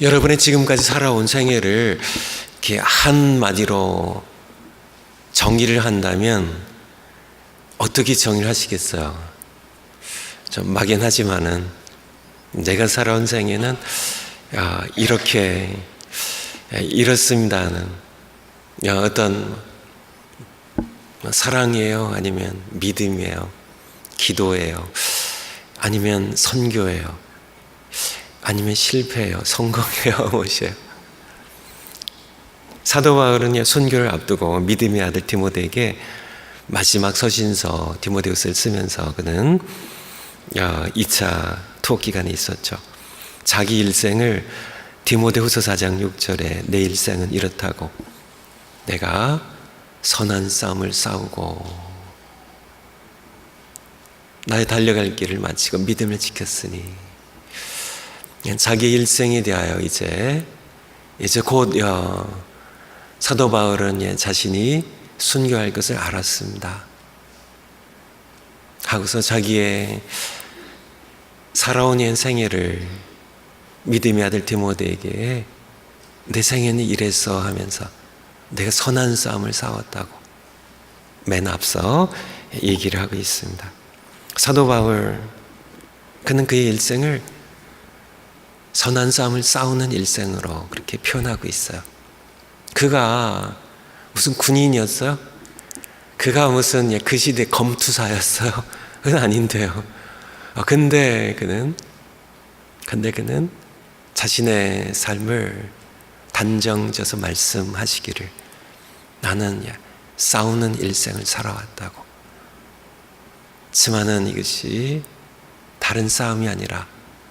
여러분의 지금까지 살아온 생애를 이렇게 한마디로 정리를 한다면 어떻게 정리를 하시겠어요? 좀 막연하지만은 내가 살아온 생애는 야, 이렇게 야, 이렇습니다는 야, 어떤 사랑이에요? 아니면 믿음이에요? 기도예요? 아니면 선교예요? 아니면 실패예요? 성공이에요? 무엇이에요? 사도 바울은 선교를 앞두고 믿음의 아들 디모데에게 마지막 서신서 디모데후서를 쓰면서 그는 2차 투옥 기간이 있었죠. 자기 일생을 디모데후서 4장 6절에 내 일생은 이렇다고 내가 선한 싸움을 싸우고 나의 달려갈 길을 마치고 믿음을 지켰으니 자기 일생에 대하여 이제 이제 곧 사도 바울은 자신이 순교할 것을 알았습니다. 하고서 자기의 살아온 생애를 믿음의 아들 디모데에게 내 생애는 이랬어 하면서 내가 선한 싸움을 싸웠다고 맨 앞서 얘기를 하고 있습니다. 사도 바울 그는 그의 일생을 선한 싸움을 싸우는 일생으로 그렇게 표현하고 있어요. 그가 무슨 군인이었어요? 그가 무슨 그 시대 검투사였어요? 그건 아닌데요. 어, 근데 그는 근데 그는 자신의 삶을 단정져서 말씀하시기를 나는 싸우는 일생을 살아왔다고. 지만은 이것이 다른 싸움이 아니라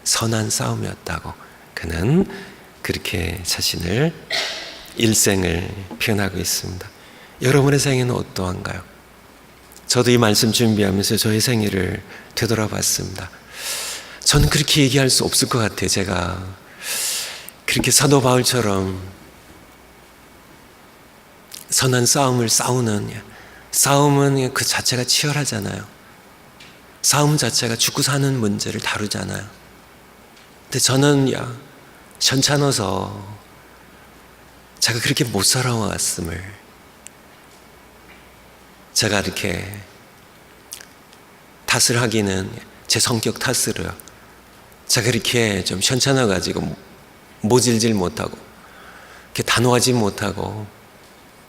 선한 싸움이었다고 그는 그렇게 자신을 일생을 표현하고 있습니다. 여러분의 생애는 어떠한가요? 저도 이 말씀 준비하면서 저의 생애를 되돌아봤습니다. 저는 그렇게 얘기할 수 없을 것 같아요. 제가 그렇게 사도 바울처럼 선한 싸움을 싸우는 싸움은 그 자체가 치열하잖아요. 싸움 자체가 죽고 사는 문제를 다루잖아요. 근데 저는 야 현찮아서 제가 그렇게 못 살아왔음을 제가 이렇게 탓을 하기는 제 성격 탓으로요. 제가 이렇게 좀 현찮아 가지고 모질질 못하고 이렇게 단호하지 못하고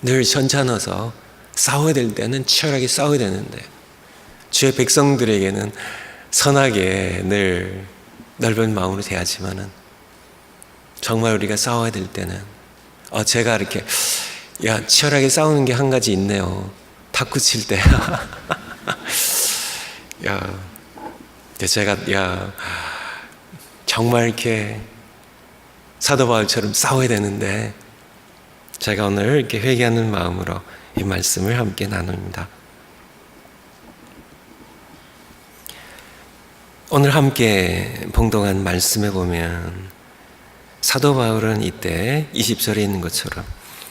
늘 현찮아서 싸워야 될 때는 치열하게 싸워야 되는데 주의 백성들에게는 선하게 늘 넓은 마음으로 대하지만은 정말 우리가 싸워야 될 때는 어 제가 이렇게 야 치열하게 싸우는 게 한 가지 있네요. 탁구 칠 때. 야 제가 야 정말 이렇게 사도 바울처럼 싸워야 되는데 제가 오늘 이렇게 회개하는 마음으로 이 말씀을 함께 나눕니다. 오늘 함께 봉동한 말씀에 보면 사도 바울은 이때 20절에 있는 것처럼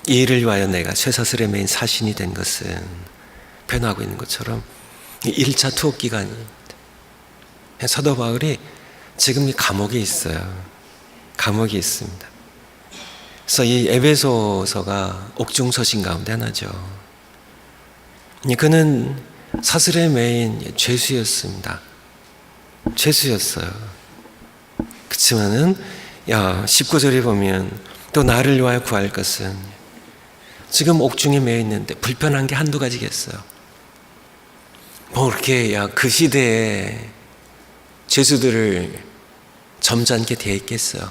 이 일을 위하여 내가 쇠사슬에 매인 사신이 된 것은 변하고 있는 것처럼 1차 투옥 기간입니다. 사도 바울이 지금 이 감옥에 있어요. 감옥에 있습니다. 그래서 이 에베소서가 옥중서신 가운데 하나죠. 그는 사슬에 매인 죄수였습니다. 죄수였어요. 그렇지만은 야 19절에 보면 또 나를 위하여 구할 것은 지금 옥중에 매여 있는데 불편한 게 한두 가지겠어요. 뭐 그렇게 야 그 시대에 죄수들을 점잖게 대했겠어요.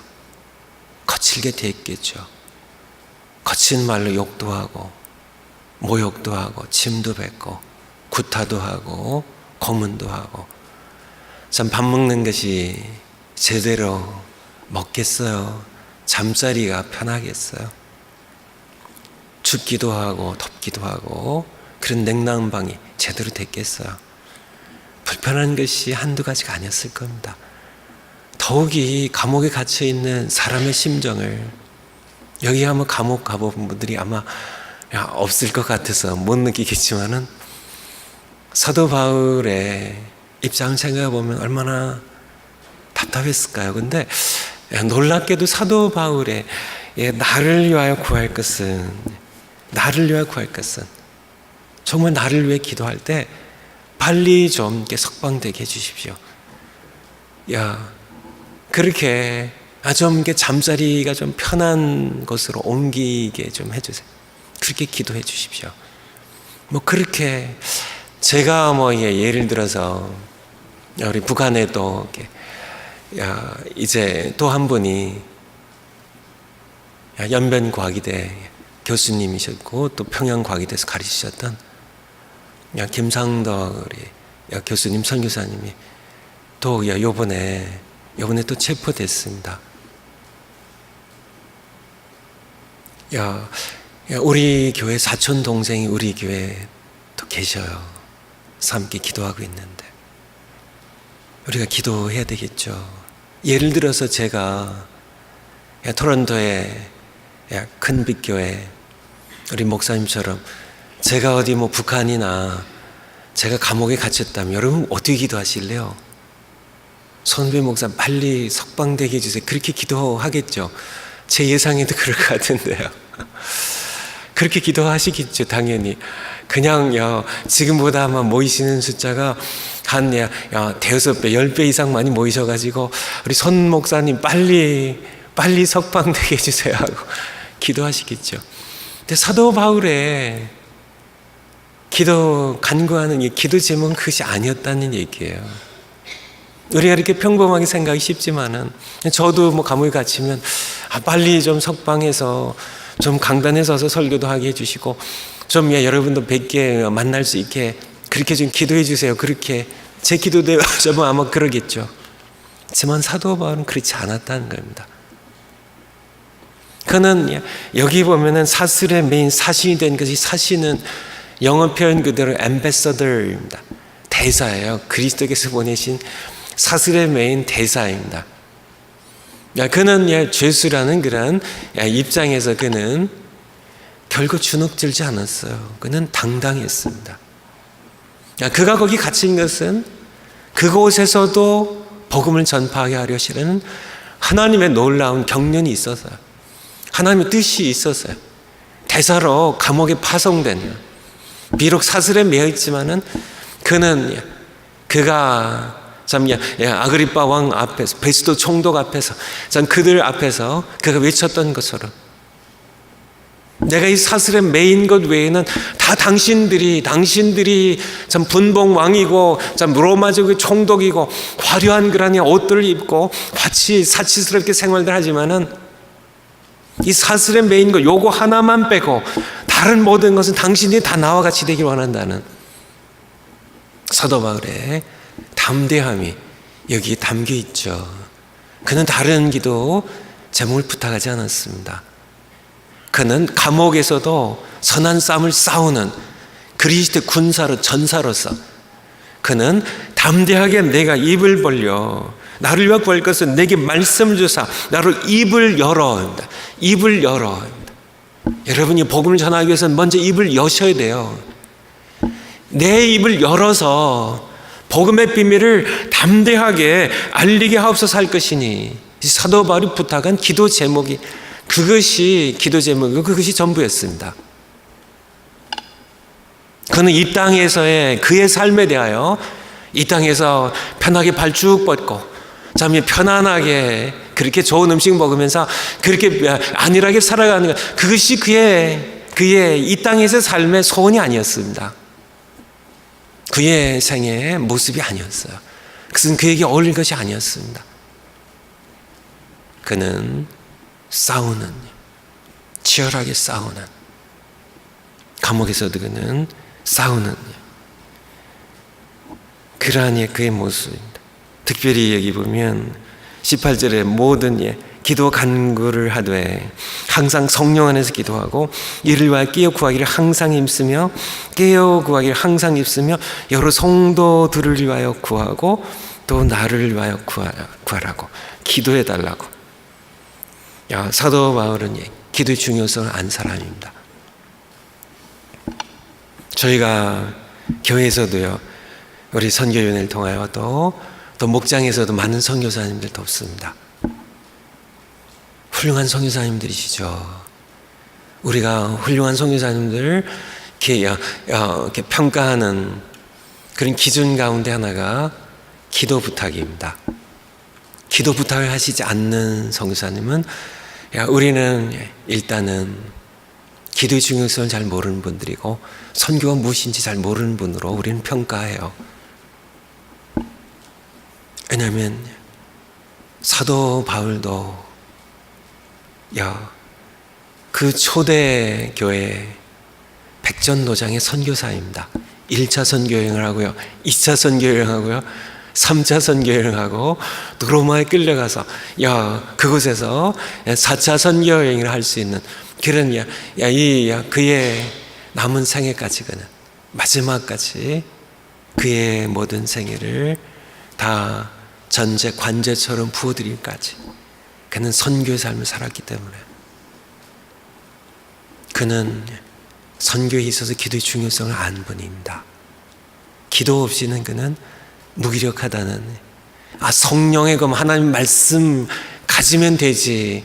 거칠게 대했겠죠. 거친 말로 욕도 하고 모욕도 하고 침도 뱉고 구타도 하고 고문도 하고 참 밥 먹는 것이 제대로 먹겠어요. 잠자리가 편하겠어요. 춥기도 하고 덥기도 하고 그런 냉난방이 제대로 됐겠어요. 불편한 것이 한두 가지가 아니었을 겁니다. 더욱이 감옥에 갇혀 있는 사람의 심정을 여기 한번 감옥 가본 분들이 아마 없을 것 같아서 못 느끼겠지만은 사도 바울의 입장 생각해 보면 얼마나 답답했을까요? 근데 야, 놀랍게도 사도 바울의 예, 나를 위하여 구할 것은 나를 위하여 구할 것은 정말 나를 위해 기도할 때 빨리 좀 석방되게 해주십시오. 야 그렇게 아좀 잠자리가 좀 편한 곳으로 옮기게 좀 해주세요. 그렇게 기도해 주십시오. 뭐 그렇게 제가 뭐 이게 예를 들어서 우리 북한에도 이제 또 한 분이 야, 연변과기대 교수님이셨고 또 평양과기대에서 가르치셨던 야 김상덕 우리 야, 교수님 선교사님이 또 야, 요번에 요번에 또 체포됐습니다. 야, 야 우리 교회 사촌 동생이 우리 교회에 또 계셔요. 함께 기도하고 있는데 우리가 기도해야 되겠죠. 예를 들어서 제가 야, 큰 빛교회 우리 목사님처럼 제가 어디 뭐 북한이나 제가 감옥에 갇혔다면 여러분 어떻게 기도하실래요? 선배 목사 빨리 석방되게 해주세요. 그렇게 기도하겠죠. 제 예상에도 그럴 것 같은데요. 그렇게 기도하시겠죠, 당연히. 그냥, 야, 지금보다 아마 모이시는 숫자가 한, 대여섯 배, 열 배 이상 많이 모이셔가지고, 우리 선 목사님 빨리, 빨리 석방되게 해주세요 하고 기도하시겠죠. 근데 사도 바울의 기도, 간구하는 이 기도 제목은 그것이 아니었다는 얘기예요. 우리가 이렇게 평범하게 생각이 쉽지만은 저도 뭐 감옥에 갇히면 아, 빨리 좀 석방해서 좀 강단에 서서 설교도 하게 해주시고 좀 예, 여러분도 뵙게 만날 수 있게 그렇게 좀 기도해 주세요. 그렇게 제 기도대로 좀 아마 그러겠죠. 하지만 사도 바울은 그렇지 않았다는 겁니다. 그는 예, 여기 보면은 사슬의 메인 사신이 된 것이 사신은 영어 표현 그대로 엠베서더입니다. 대사예요. 그리스도께서 보내신 사슬의 메인 대사입니다. 야, 그는 야, 죄수라는 그런 야, 입장에서 그는 결코 주눅들지 않았어요. 그는 당당했습니다. 야, 그가 거기 갇힌 것은 그곳에서도 복음을 전파하게 하려시는 하나님의 놀라운 경륜이 있어서요. 하나님의 뜻이 있었어요. 대사로 감옥에 파송된 비록 사슬에 매여 있지만은 그는 그가 참 아그리파 왕 앞에서 베스도 총독 앞에서 참 그들 앞에서 그가 외쳤던 것처럼 내가 이 사슬에 매인 것 외에는 다 당신들이 당신들이 참 분봉 왕이고 참 로마적 총독이고 화려한 그러니 옷들을 입고 같이 사치스럽게 생활들 하지만은 이 사슬에 매인 것 요거 하나만 빼고 다른 모든 것은 당신이 다 나와 같이 되길 원한다는 사도 바울의 담대함이 여기에 담겨 있죠. 그는 다른 기도 제목을 부탁하지 않았습니다. 그는 감옥에서도 선한 싸움을 싸우는 그리스도 군사로 전사로서 그는 담대하게 내가 입을 벌려 나를 위하여 구할 것은 내게 말씀을 주사 나를 입을 열어 입을 열어 여러분이 복음을 전하기 위해서는 먼저 입을 여셔야 돼요. 내 입을 열어서 복음의 비밀을 담대하게 알리게 하옵소서 할 것이니 사도 바울이 부탁한 기도 제목이 그것이 기도 제목이고 그것이 전부였습니다. 그는 이 땅에서의 그의 삶에 대하여 이 땅에서 편하게 발 쭉 뻗고 잠이 편안하게 그렇게 좋은 음식 먹으면서 그렇게 안일하게 살아가는 것 그것이 그의 그의 이 땅에서 삶의 소원이 아니었습니다. 그의 생애의 모습이 아니었어요. 그것은 그에게 어울릴 것이 아니었습니다. 그는 싸우는, 치열하게 싸우는, 감옥에서도 그는 싸우는, 그러한 그의 모습입니다. 특별히 여기 보면 18절에 모든 예, 기도 간구를 하되 항상 성령 안에서 기도하고 이를 위하여 깨어 구하기를 항상 힘쓰며 깨어 구하기를 항상 힘쓰며 여러 성도들을 위하여 구하고 또 나를 위하여 구하라고 기도해 달라고 야, 사도 바울은 예, 기도의 중요성을 안 사람입니다. 저희가 교회에서도요 우리 선교위원회를 통하여 또, 또 목장에서도 많은 선교사님들 돕습니다. 훌륭한 선교사님들이시죠. 우리가 훌륭한 야, 이렇게 평가하는 그런 기준 가운데 하나가 기도 부탁입니다. 기도 부탁을 하시지 않는 선교사님은 야, 우리는 일단은 기도의 중요성을 잘 모르는 분들이고 선교가 무엇인지 잘 모르는 분으로 우리는 평가해요. 왜냐하면 사도 바울도 야, 그 초대 교회 백전노장의 선교사입니다. 1차 선교여행을 하고요. 2차 선교여행을 하고요. 3차 선교여행을 하고 또 로마에 끌려가서 야, 그곳에서 4차 선교여행을 할 수 있는 그런 야, 야, 이 야, 그의 남은 생애까지는 마지막까지 그의 모든 생애를 다 전제 관제처럼 부어드릴까지 그는 선교의 삶을 살았기 때문에 그는 선교에 있어서 기도의 중요성을 안 분입니다. 기도 없이는 그는 무기력하다는. 아 성령의 검 하나님 말씀 가지면 되지.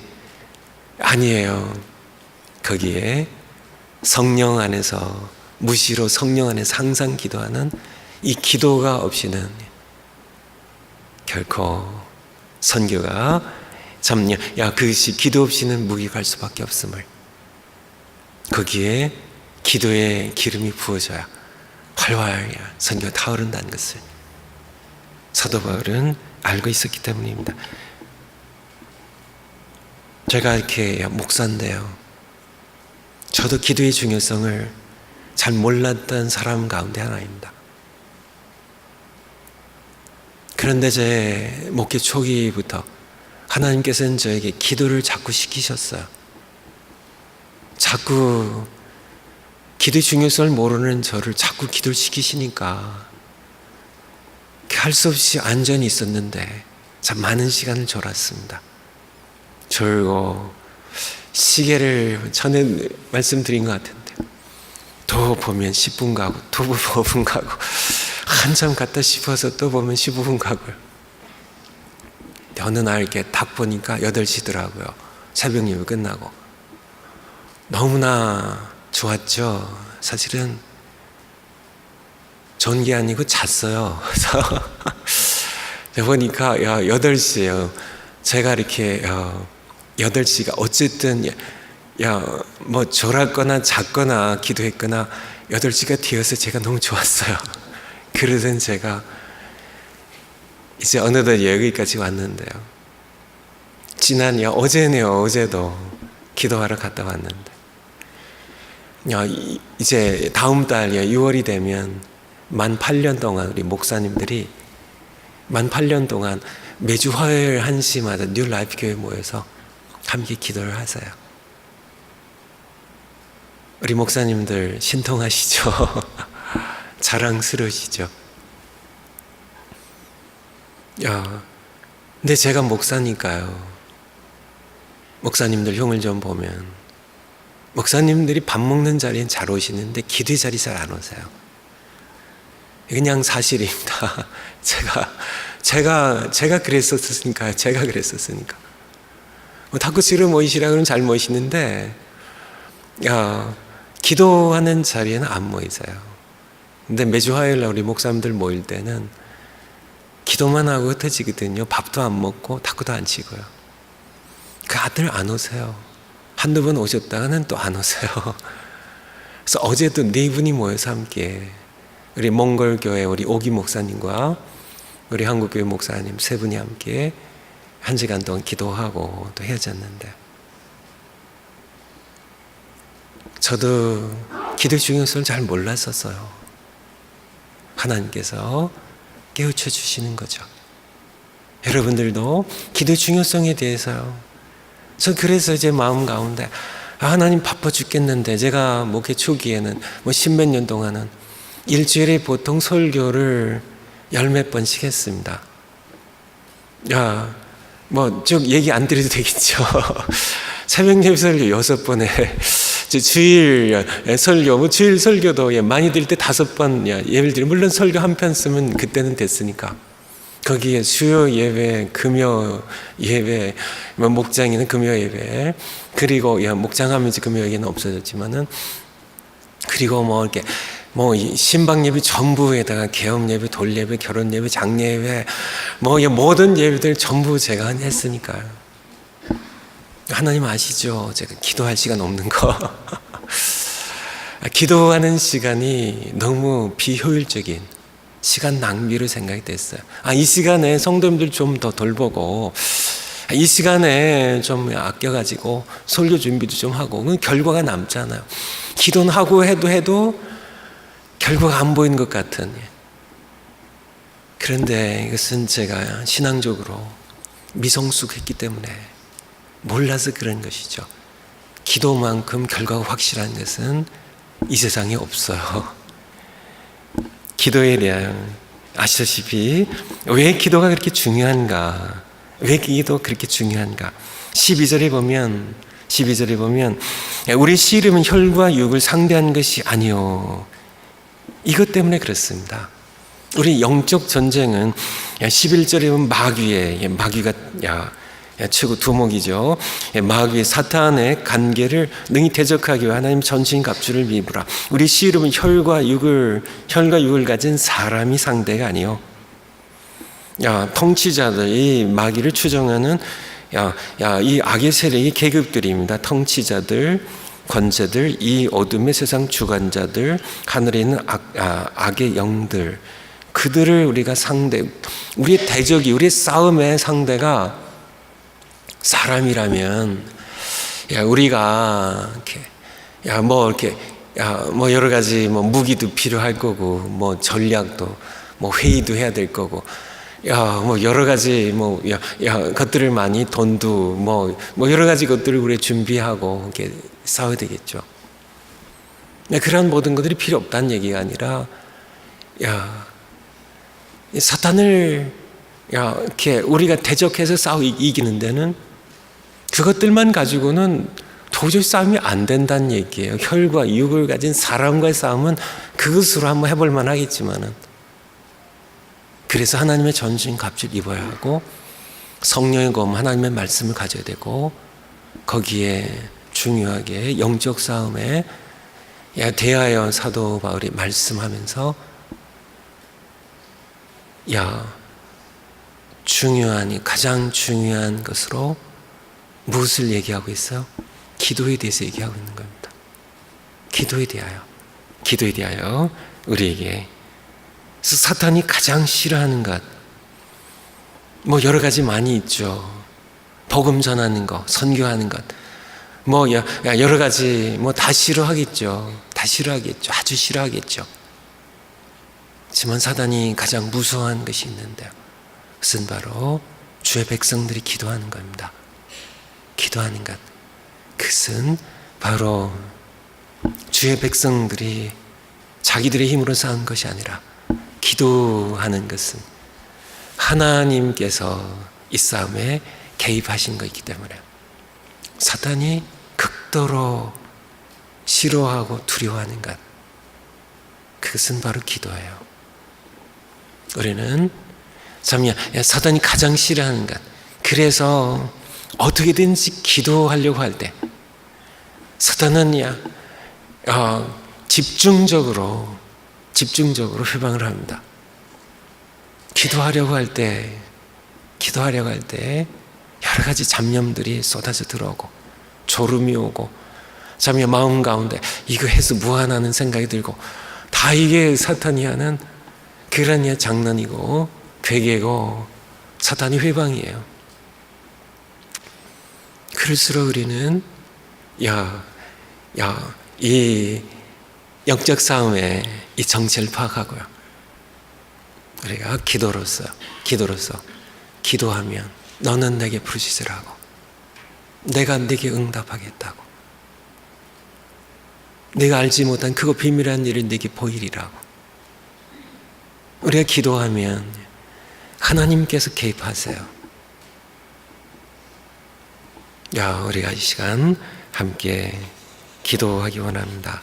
아니에요. 거기에 성령 안에서 무시로 성령 안에서 항상 기도하는 이 기도가 없이는 결코 선교가 참야 그것이 기도 없이는 무기할 수밖에 없음을. 거기에 기도의 기름이 부어져야 활활 선교가 타오른다는 것을 사도 바울은 알고 있었기 때문입니다. 제가 이렇게 목사인데요. 저도 기도의 중요성을 잘 몰랐던 사람 가운데 하나입니다. 그런데 제 목회 초기부터 하나님께서는 저에게 기도를 자꾸 시키셨어요. 자꾸 기도의 중요성을 모르는 저를 자꾸 기도를 시키시니까 할 수 없이 안전이 있었는데 참 많은 시간을 졸았습니다. 졸고 시계를 전에 말씀드린 것 같은데 도 보면 10분 가고 또 5분 가고 한참 갔다 싶어서 또 보면 15분 가고요. 어느 날 이렇게 딱 보니까 8시더라고요. 새벽 예배 끝나고. 너무나 좋았죠. 사실은 게 아니고 잤어요. 그래서 보니까 야, 8시에요. 제가 이렇게 어, 8시가 어쨌든 야, 뭐 졸았거나 잤거나 기도했거나 8시가 되어서 제가 너무 좋았어요. 그러던 제가 이제 어느덧 여기까지 왔는데요. 지난 야, 어제네요. 어제도 기도하러 갔다 왔는데. 야, 이제 다음 달 6월이 되면 만 8년 동안 우리 목사님들이 만 8년 동안 매주 화요일 1시마다 뉴 라이프 교회 모여서 함께 기도를 하세요. 우리 목사님들 신통하시죠? 자랑스러우시죠? 야, 근데 제가 목사니까요. 목사님들 형을 좀 보면 목사님들이 밥 먹는 자리엔 잘 오시는데 기도의 자리 잘 안 오세요. 그냥 사실입니다. 제가 제가 제가 그랬었으니까 제가 그랬었으니까. 뭐 다크스를 모이시라 그러면 잘 모이시는데 야, 기도하는 자리에는 안 모이세요. 근데 매주 화요일 날 우리 목사님들 모일 때는 기도만 하고 흩어지거든요. 밥도 안 먹고 탁구도 안 치고요. 그 아들 안 오세요. 한두 번 오셨다가는 또 안 오세요. 그래서 어제도 네 분이 모여서 함께 우리 몽골 교회 우리 오기 목사님과 우리 한국 교회 목사님 세 분이 함께 한 시간 동안 기도하고 또 헤어졌는데 저도 기도 중요성을 잘 몰랐었어요. 하나님께서 깨우쳐 주시는 거죠. 여러분들도 기도 중요성에 대해서요. 저 그래서 이제 마음 가운데 아, 하나님 바빠 죽겠는데 제가 목회 초기에는 뭐 십몇 년 동안은 일주일에 보통 설교를 열 몇 번씩 했습니다. 야, 뭐, 쭉 얘기 안 드려도 되겠죠. 새벽 예배 설교 여섯 번에 주일 설교, 뭐 주일 설교도 예, 많이 들 때 다섯 번 예, 예를 들어 물론 설교 한 편 쓰면 그때는 됐으니까 거기에 수요 예배, 금요 예배, 뭐 목장에는 금요 예배, 그리고 야 목장하면서 금요 예배는 없어졌지만은 그리고 뭐 이렇게 뭐 신방 예배 전부에다가 개업 예배, 돌 예배, 결혼 예배, 장례 예배, 뭐이 모든 예배들 전부 제가 했으니까요. 하나님 아시죠? 제가 기도할 시간 없는 거. 기도하는 시간이 너무 비효율적인 시간 낭비로 생각이 됐어요. 아, 이 시간에 성도님들 좀 더 돌보고, 이 시간에 좀 아껴가지고 설교 준비도 좀 하고, 그 결과가 남잖아요. 기도는 하고 해도 해도 결과가 안 보이는 것 같은. 그런데 이것은 제가 신앙적으로 미성숙했기 때문에 몰라서 그런 것이죠. 기도만큼 결과가 확실한 것은 이 세상에 없어요. 기도에 대한 아시다시피 왜 기도가 그렇게 중요한가? 왜 기도 그렇게 중요한가? 12절에 보면 12절에 보면 우리 씨름은 혈과 육을 상대하는 것이 아니요. 이것 때문에 그렇습니다. 우리 영적 전쟁은 11절에 보면 마귀의 마귀가 야 최고 두목이죠. 마귀 사탄의 관계를 능히 대적하기 위해 하나님 전신 갑주를 입으라. 우리 씨름은 혈과 육을 혈과 육을 가진 사람이 상대가 아니요. 야 통치자들이 마귀를 추정하는 야, 야, 이 악의 세력의 계급들입니다. 통치자들, 권세들, 이 어둠의 세상 주관자들, 하늘에 있는 악, 아, 악의 영들, 그들을 우리가 상대, 우리의 대적이, 우리의 싸움의 상대가 사람이라면, 야, 우리가, 이렇게, 야, 뭐, 이렇게, 야, 뭐, 여러 가지, 뭐, 무기도 필요할 거고, 뭐, 전략도, 뭐, 회의도 해야 될 거고, 야, 뭐, 여러 가지, 뭐, 야, 야, 것들을 많이, 돈도, 뭐, 뭐, 여러 가지 것들을 우리 준비하고, 이렇게 싸워야 되겠죠. 그런 모든 것들이 필요 없다는 얘기가 아니라, 야, 사탄을, 야, 이렇게 우리가 대적해서 싸워 이기는 데는 그것들만 가지고는 도저히 싸움이 안 된다는 얘기예요. 혈과 육을 가진 사람과의 싸움은 그것으로 한번 해볼 만 하겠지만은. 그래서 하나님의 전신 값을 입어야 하고 성령의 검 하나님의 말씀을 가져야 되고 거기에 중요하게 영적 싸움에 대하여 사도 바울이 말씀하면서 야 중요한 가장 중요한 것으로 무엇을 얘기하고 있어요? 기도에 대해서 얘기하고 있는 겁니다. 기도에 대하여 기도에 대하여 우리에게 그래서 사탄이 가장 싫어하는 것, 뭐 여러 가지 많이 있죠. 복음 전하는 것, 선교하는 것, 뭐 여러 가지 뭐 다 싫어하겠죠. 다 싫어하겠죠. 아주 싫어하겠죠. 하지만 사단이 가장 무서워한 것이 있는데요. 그것은 바로 주의 백성들이 기도하는 겁니다. 기도하는 것. 그것은 바로 주의 백성들이 자기들의 힘으로 쌓은 것이 아니라 기도하는 것은 하나님께서 이 싸움에 개입하신 것이기 때문에 사탄이 극도로 싫어하고 두려워하는 것 그것은 바로 기도예요. 우리는 참 사탄이 가장 싫어하는 것 그래서 어떻게든지 기도하려고 할 때 사탄은 야 어, 집중적으로 집중적으로 회방을 합니다. 기도하려고 할 때, 기도하려고 할 때 여러 가지 잡념들이 쏟아져 들어오고 졸음이 오고 잠이 마음 가운데 이거 해서 무한하는 생각이 들고 다 이게 사탄이 하는 그런 장난이고 괴계고 사탄이 회방이에요. 그럴수록 우리는 야, 야, 이 영적 싸움에 이 정체를 파악하고요. 우리가 기도로서, 기도로서, 기도하면 너는 내게 부르시라고. 내가 내게 응답하겠다고. 내가 알지 못한 그거 비밀한 일을 내게 보이리라고. 우리가 기도하면 하나님께서 개입하세요. 야, 우리가 이 시간 함께 기도하기 원합니다.